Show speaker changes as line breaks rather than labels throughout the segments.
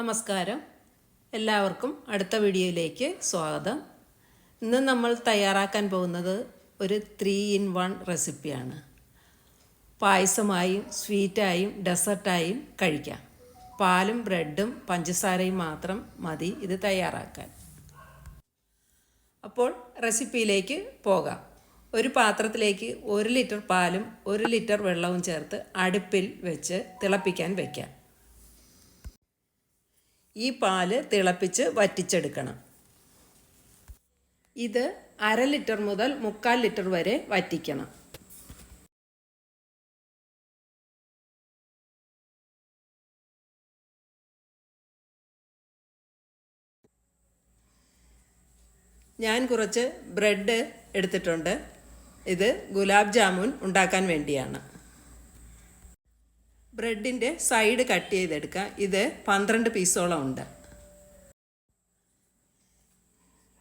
നമസ്കാരം. എല്ലാവർക്കും അടുത്ത വീഡിയോയിലേക്ക് സ്വാഗതം. ഇന്ന് നമ്മൾ തയ്യാറാക്കാൻ പോകുന്നത് ഒരു ത്രീ ഇൻ വൺ റെസിപ്പിയാണ് പായസമായും സ്വീറ്റായും ഡെസർട്ടായും കഴിക്കാം. പാലും ബ്രെഡും പഞ്ചസാരയും മാത്രം മതി ഇത് തയ്യാറാക്കാൻ. അപ്പോൾ റെസിപ്പിയിലേക്ക് പോകാം. ഒരു പാത്രത്തിലേക്ക് ഒരു ലിറ്റർ പാലും ഒരു ലിറ്റർ വെള്ളവും ചേർത്ത് അടുപ്പിൽ വെച്ച് തിളപ്പിക്കാൻ വയ്ക്കാം ഈ പാൽ തിളപ്പിച്ച് വറ്റിച്ചെടുക്കണം. ഇത് അര ലിറ്റർ മുതൽ മുക്കാൽ ലിറ്റർ വരെ വറ്റിക്കണം. ഞാൻ കുറച്ച് ബ്രെഡ് എടുത്തിട്ടുണ്ട്. ഇത് ഗുലാബ് ജാമുൻ ഉണ്ടാക്കാൻ വേണ്ടിയാണ്. ബ്രെഡിന്റെ സൈഡ് കട്ട് ചെയ്തെടുക്കുക. ഇത് പന്ത്രണ്ട് പീസോളം ഉണ്ട്.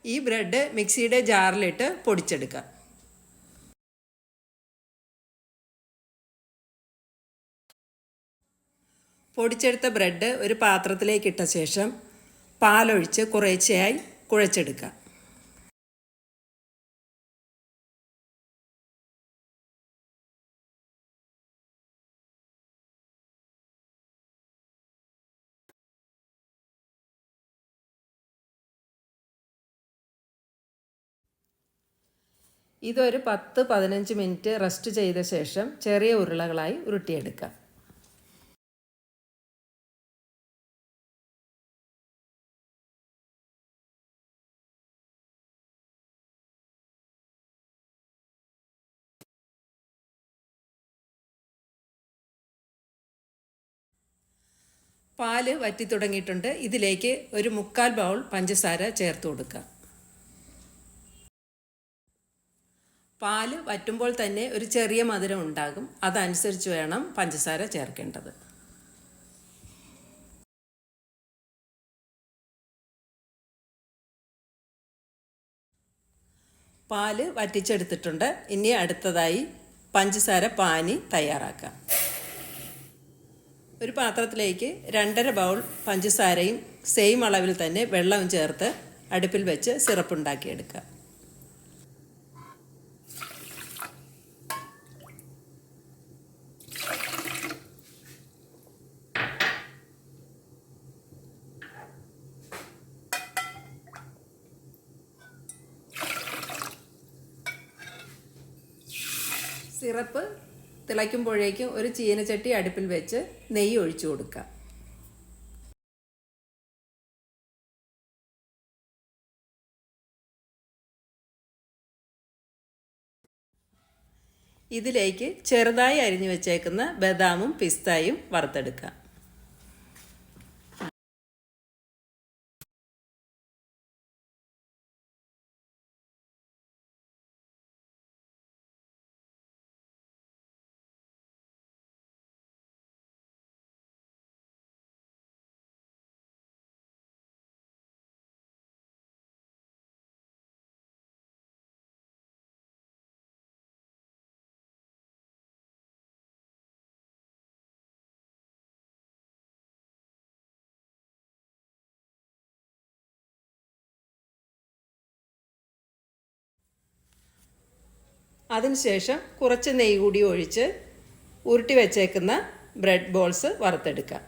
ഈ ബ്രെഡ് മിക്സിയുടെ ജാറിലിട്ട് പൊടിച്ചെടുക്കുക. പൊടിച്ചെടുത്ത ബ്രെഡ് ഒരു പാത്രത്തിലേക്ക് ഇട്ട ശേഷം പാലൊഴിച്ച് കുറേശ്ശെയായി കുഴച്ചെടുക്കുക. ഇതൊരു പത്ത് പതിനഞ്ച് മിനിറ്റ് റെസ്റ്റ് ചെയ്ത ശേഷം ചെറിയ ഉരുളകളായി ഉരുട്ടിയെടുക്കാം. പാൽ വറ്റി തുടങ്ങിയിട്ടുണ്ട് ഇതിലേക്ക് ഒരു മുക്കാൽ ബൗൾ പഞ്ചസാര ചേർത്ത് കൊടുക്കുക പാൽ വറ്റുമ്പോൾ തന്നെ ഒരു ചെറിയ മധുരം ഉണ്ടാകും. അതനുസരിച്ച് വേണം പഞ്ചസാര ചേർക്കേണ്ടത്. പാൽ വറ്റിച്ചെടുത്തിട്ടുണ്ട്. ഇനി അടുത്തതായി പഞ്ചസാര പാനി തയ്യാറാക്കാം. ഒരു പാത്രത്തിലേക്ക് രണ്ടര ബൗൾ പഞ്ചസാരയും സെയിം അളവിൽ തന്നെ വെള്ളവും ചേർത്ത് അടുപ്പിൽ വെച്ച് സിറപ്പ് ഉണ്ടാക്കിയെടുക്കുക. സിറപ്പ് തിളയ്ക്കുമ്പോഴേക്കും ഒരു ചീനച്ചട്ടി അടുപ്പിൽ വെച്ച് നെയ്യ് ഒഴിച്ചു കൊടുക്കുക. ഇതിലേക്ക് ചെറുതായി അരിഞ്ഞു വെച്ചേക്കുന്ന ബദാമും പിസ്തായും വറുത്തെടുക്കുക. അതിനുശേഷം കുറച്ച് നെയ്യ് കൂടി ഒഴിച്ച് ഉരുട്ടി വെച്ചേക്കുന്ന ബ്രെഡ് ബോൾസ് വറുത്തെടുക്കുക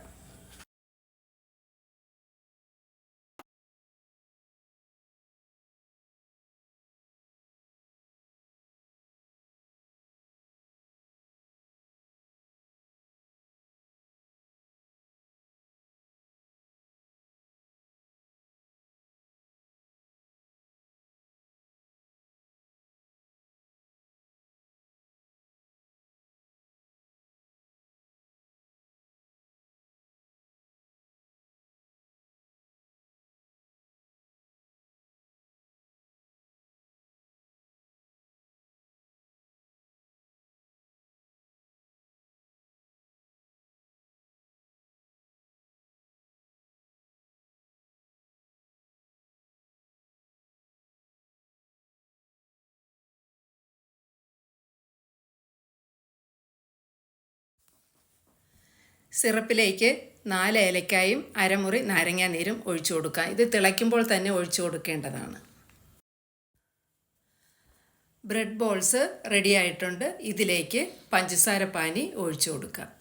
സിറപ്പിലേക്ക് നാല് ഏലക്കായും അരമുറി നാരങ്ങാ നീരും ഒഴിച്ചു കൊടുക്കുക. ഇത് തിളയ്ക്കുമ്പോൾ തന്നെ ഒഴിച്ചു കൊടുക്കേണ്ടതാണ്. ബ്രെഡ് ബോൾസ് റെഡിയായിട്ടുണ്ട് ഇതിലേക്ക് പഞ്ചസാര പാനി ഒഴിച്ചു കൊടുക്കാം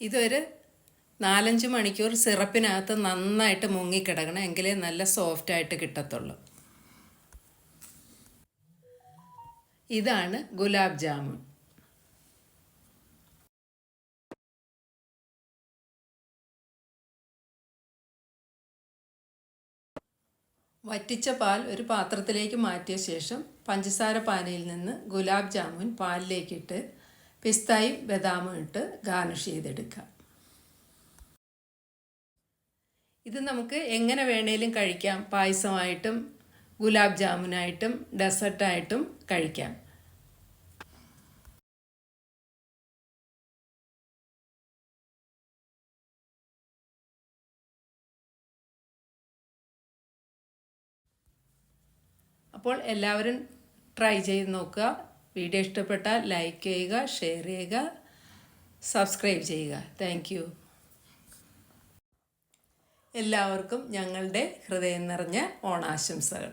ഇതൊരു നാലഞ്ച് മണിക്കൂർ സിറപ്പിനകത്ത് നന്നായിട്ട് മുങ്ങിക്കിടക്കണം എങ്കിലേ നല്ല സോഫ്റ്റായിട്ട് കിട്ടത്തുള്ളൂ. ഇതാണ് ഗുലാബ് ജാമുൻ. വറ്റിച്ച പാൽ ഒരു പാത്രത്തിലേക്ക് മാറ്റിയ ശേഷം പഞ്ചസാര പാനയിൽ നിന്ന് ഗുലാബ് ജാമുൻ പാലിലേക്കിട്ട് പിസ്തായും ബദാമും ഇട്ട് ഗാർണിഷ് ചെയ്തെടുക്കാം ഇത് നമുക്ക് എങ്ങനെ വേണേലും കഴിക്കാം. പായസമായിട്ടും ഗുലാബ് ജാമുനായിട്ടും ഡെസർട്ടായിട്ടും കഴിക്കാം. അപ്പോൾ എല്ലാവരും ട്രൈ ചെയ്ത് നോക്കുക. വീഡിയോ ഇഷ്ടപ്പെട്ടാൽ ലൈക്ക് ചെയ്യുക ഷെയർ ചെയ്യുക സബ്സ്ക്രൈബ് ചെയ്യുക. താങ്ക് എല്ലാവർക്കും ഞങ്ങളുടെ ഹൃദയം നിറഞ്ഞ ഓണാശംസകൾ.